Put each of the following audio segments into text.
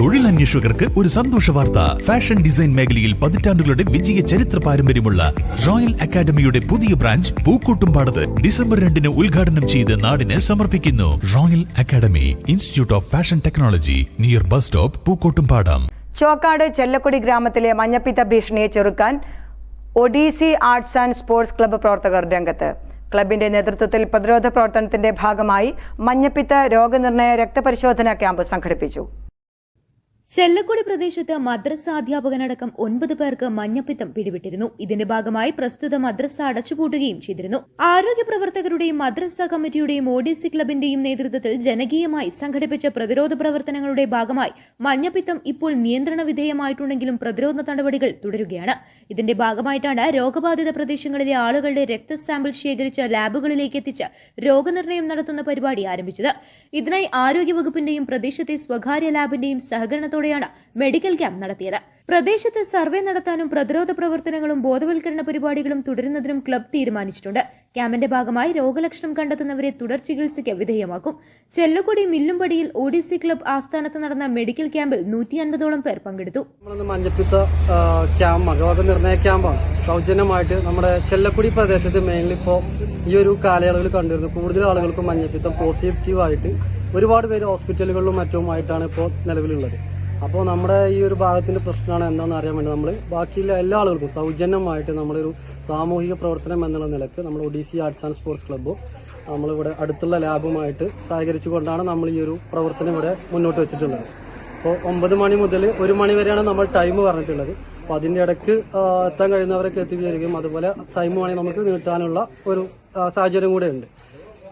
തൊഴിലന്വേഷകർക്ക് ഒരു സന്തോഷ വാർത്ത. ഫാഷൻ ഡിസൈൻ മേഖലയിൽ പതിറ്റാണ്ടുകളുടെ വിജയ ചരിത്ര പാരമ്പര്യമുള്ള റോയൽ അക്കാദമിയുടെ പുതിയ ബ്രാഞ്ച് പൂക്കോട്ടുംപാടത്ത് ഡിസംബർ രണ്ടിന് ഉദ്ഘാടനം ചെയ്ത് നാടിന് സമർപ്പിക്കുന്നു. Royal academy institute of fashion technology near bus stop Pookkottumpadam. Chokkad Chellakkudi ഗ്രാമത്തിലെ മഞ്ഞപ്പിത്ത ഭീഷണിയെ ചെറുക്കാൻ Odyssey arts and sports club പ്രവർത്തകർ രംഗത്ത്. ക്ലബിന്റെ നേതൃത്വത്തിൽ പ്രതിരോധ പ്രവർത്തനത്തിന്റെ ഭാഗമായി മഞ്ഞപ്പിത്ത രോഗനിർണയ രക്തപരിശോധനാ ക്യാമ്പ് സംഘടിപ്പിച്ചു. ചെല്ലക്കുടി പ്രദേശത്ത് മദ്രസ അധ്യാപകനടക്കം ഒൻപത് പേർക്ക് മഞ്ഞപ്പിത്തം പിടിപെട്ടിരുന്നു ഇതിന്റെ ഭാഗമായി പ്രസ്തുത മദ്രസ അടച്ചുപൂട്ടുകയും ചെയ്തിരുന്നു. ആരോഗ്യ പ്രവർത്തകരുടെയും മദ്രസ കമ്മിറ്റിയുടെയും ഒഡിസി ക്ലബിന്റെയും നേതൃത്വത്തിൽ ജനകീയമായി സംഘടിപ്പിച്ച പ്രതിരോധ പ്രവർത്തനങ്ങളുടെ ഭാഗമായി മഞ്ഞപ്പിത്തം ഇപ്പോൾ നിയന്ത്രണ വിധേയമായിട്ടുണ്ടെങ്കിലും പ്രതിരോധ നടപടികൾ തുടരുകയാണ്. ഇതിന്റെ ഭാഗമായിട്ടാണ് രോഗബാധിത പ്രദേശങ്ങളിലെ ആളുകളുടെ രക്തസാമ്പിൾ ശേഖരിച്ച ലാബുകളിലേക്ക് എത്തിച്ച് രോഗനിർണയം നടത്തുന്ന പരിപാടി ആരംഭിച്ചത്. ഇതിനായി ആരോഗ്യവകുപ്പിന്റെയും പ്രദേശത്തെ സ്വകാര്യ ലാബിന്റെയും സഹകരണത്തോടെയാണ് മെഡിക്കൽ ക്യാമ്പ് നടത്തിയത്. പ്രദേശത്ത് സർവേ നടത്താനും പ്രതിരോധ പ്രവർത്തനങ്ങളും ബോധവൽക്കരണ പരിപാടികളും തുടരുന്നതിനും ക്ലബ് തീരുമാനിച്ചിട്ടുണ്ട്. ക്യാമ്പിന്റെ ഭാഗമായി രോഗലക്ഷണം കണ്ടെത്തുന്നവരെ തുടർ ചികിത്സയ്ക്ക് വിധേയമാക്കും. ചെല്ലക്കുടി മില്ലുംപടിയിൽ ഒഡിസി ക്ലബ് ആസ്ഥാനത്ത് നടന്ന മെഡിക്കൽ ക്യാമ്പിൽ നൂറ്റി അൻപതോളം പേർ പങ്കെടുത്തു. മഞ്ഞപ്പിത്ത ക്യാമ്പ് രോഗനിർണയ ക്യാമ്പാണ്. സൗജന്യമായിട്ട് നമ്മുടെ ചെല്ലക്കുടി പ്രദേശത്ത് മെയിൻലി ഇപ്പോൾ ഈ ഒരു കാലയളവിൽ കണ്ടിരുന്നു. കൂടുതൽ ആളുകൾക്ക് മഞ്ഞപ്പിത്തം പോസിറ്റീവായിട്ട് ഒരുപാട് പേര് ഹോസ്പിറ്റലുകളിലും മറ്റുമായിട്ടാണ് ഇപ്പോൾ നിലവിലുള്ളത്. അപ്പോൾ നമ്മുടെ ഈ ഒരു ഭാഗത്തിന്റെ പ്രശ്നമാണ് എന്താണെന്ന് അറിയാൻ വേണ്ടി നമ്മൾ ബാക്കിയുള്ള എല്ലാ ആളുകൾക്കും സൗജന്യമായിട്ട് നമ്മളൊരു സാമൂഹിക പ്രവർത്തനം എന്നുള്ള നിലയ്ക്ക് നമ്മൾ ഒഡീസി ആർട്സ് ആൻഡ് സ്പോർട്സ് ക്ലബ്ബും നമ്മളിവിടെ അടുത്തുള്ള ലാബുമായിട്ട് സഹകരിച്ചുകൊണ്ടാണ് നമ്മൾ ഈ ഒരു പ്രവർത്തനം ഇവിടെ മുന്നോട്ട് വെച്ചിട്ടുള്ളത്. അപ്പോൾ ഒമ്പത് മണി മുതൽ ഒരു മണി വരെയാണ് നമ്മൾ ടൈം പറഞ്ഞിട്ടുള്ളത്. അപ്പോൾ അതിന്റെ ഇടയ്ക്ക് എത്താൻ കഴിയുന്നവരൊക്കെ എത്തിച്ചേരുകയും അതുപോലെ ടൈം വേണമെങ്കിൽ നമുക്ക് നീട്ടാനുള്ള ഒരു സാഹചര്യം കൂടെ ഉണ്ട്.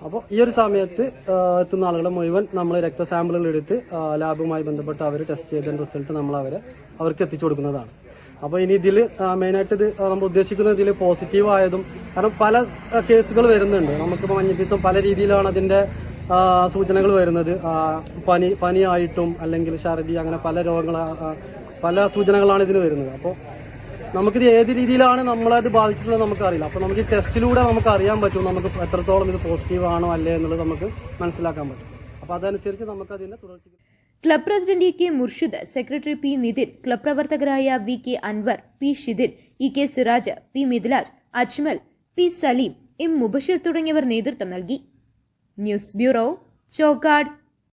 അപ്പോൾ ഈ ഒരു സമയത്ത് എത്തുന്ന ആളുകളെ മുഴുവൻ നമ്മൾ രക്ത സാമ്പിളുകൾ എടുത്ത് ലാബുമായി ബന്ധപ്പെട്ട് അവർ ടെസ്റ്റ് ചെയ്തതിന്റെ റിസൾട്ട് നമ്മൾ അവരെ അവർക്ക് എത്തിച്ചു കൊടുക്കുന്നതാണ്. അപ്പോൾ ഇനി ഇതിൽ മെയിനായിട്ട് ഇത് നമ്മൾ ഉദ്ദേശിക്കുന്നത് ഇതിൽ പോസിറ്റീവ് ആയതും കാരണം പല കേസുകൾ വരുന്നുണ്ട്. നമുക്കിപ്പോൾ മഞ്ഞപ്പിത്തം പല രീതിയിലാണ് അതിന്റെ സൂചനകൾ വരുന്നത്. പനി പനിയായിട്ടും അല്ലെങ്കിൽ ഛർദി അങ്ങനെ പല രോഗങ്ങൾ പല സൂചനകളാണ് ഇതിന് വരുന്നത്. അപ്പോൾ നമുക്കിത് ഏത് രീതിയിലാണ് നമ്മളത് ബാധിച്ചിട്ടുള്ളത് നമുക്കറിയില്ല. അപ്പോൾ നമുക്ക് ഈ ടെസ്റ്റിലൂടെ നമുക്ക് അറിയാൻ പറ്റും നമുക്ക് എത്രത്തോളം ഇത് പോസിറ്റീവ് ആണോ അല്ലേ എന്നുള്ളത് നമുക്ക് മനസ്സിലാക്കാൻ പറ്റും. അപ്പോൾ അതനുസരിച്ച് നമുക്ക് അതിനെ തുടർച്ച club president E K Murshid secretary P Nithin club പ്രവർത്തകരായ V K Anwar P Shidin E K Siraj P Mithilaj Ajmal P Saleem M Mubashir തുടങ്ങിയവർ നേതൃത്വം നൽകി. News bureau Chokkad.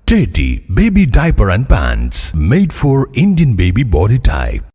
Teddy Baby Diaper and Pants made for Indian baby body type.